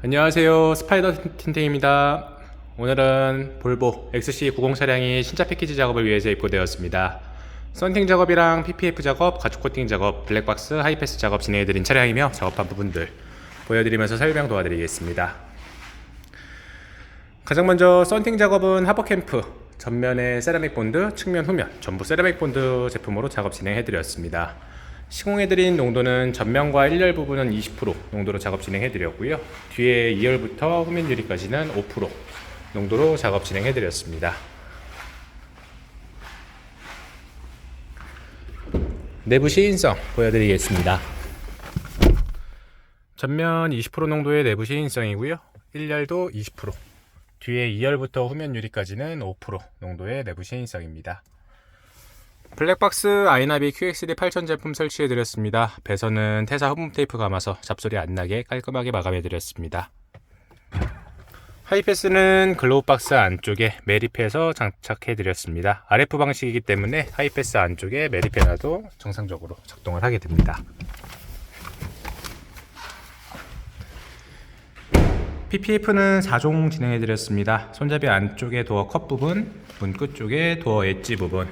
안녕하세요. 스파이더 틴팅입니다. 오늘은 볼보 XC90 차량이 신차 패키지 작업을 위해서 입고되었습니다. 썬팅 작업이랑 PPF 작업, 가죽 코팅 작업, 블랙박스, 하이패스 작업 진행해드린 차량이며 작업한 부분들 보여드리면서 설명 도와드리겠습니다. 가장 먼저 썬팅 작업은 하버캠프 전면에 세라믹 본드, 측면 후면 전부 세라믹 본드 제품으로 작업 진행해드렸습니다. 시공해드린 농도는 전면과 1열 부분은 20% 농도로 작업 진행해드렸고요. 뒤에 2열부터 후면 유리까지는 5% 농도로 작업 진행해드렸습니다. 내부 시인성 보여드리겠습니다. 전면 20% 농도의 내부 시인성이고요. 1열도 20%, 뒤에 2열부터 후면 유리까지는 5% 농도의 내부 시인성입니다. 블랙박스 아이나비 QXD 8000 제품 설치해 드렸습니다. 배선은 태사 흡음 테이프 감아서 잡소리 안 나게 깔끔하게 마감해 드렸습니다. 하이패스는 글로우박스 안쪽에 매립해서 장착해 드렸습니다. RF 방식이기 때문에 하이패스 안쪽에 매립해 놔도 정상적으로 작동을 하게 됩니다. PPF는 4종 진행해 드렸습니다. 손잡이 안쪽에 도어 컵 부분, 문 끝 쪽에 도어 엣지 부분,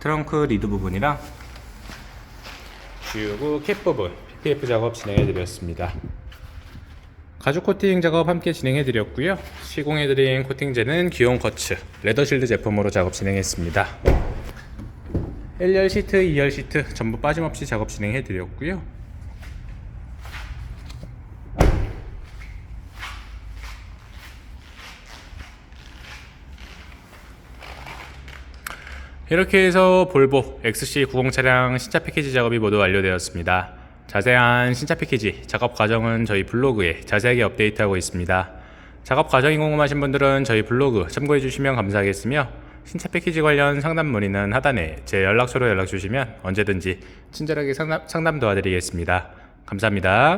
트렁크 리드 부분이랑 주유구 캡 부분 PPF 작업 진행해 드렸습니다. 가죽 코팅 작업 함께 진행해 드렸고요. 시공해 드린 코팅제는 기온 커츠 레더 실드 제품으로 작업 진행했습니다. 1열 시트, 2열 시트 전부 빠짐없이 작업 진행해 드렸고요. 이렇게 해서 볼보 XC90 차량 신차 패키지 작업이 모두 완료되었습니다. 자세한 신차 패키지 작업 과정은 저희 블로그에 자세하게 업데이트하고 있습니다. 작업 과정이 궁금하신 분들은 저희 블로그 참고해 주시면 감사하겠으며 신차 패키지 관련 상담 문의는 하단에 제 연락처로 연락 주시면 언제든지 친절하게 상담, 상담 도와드리겠습니다. 감사합니다.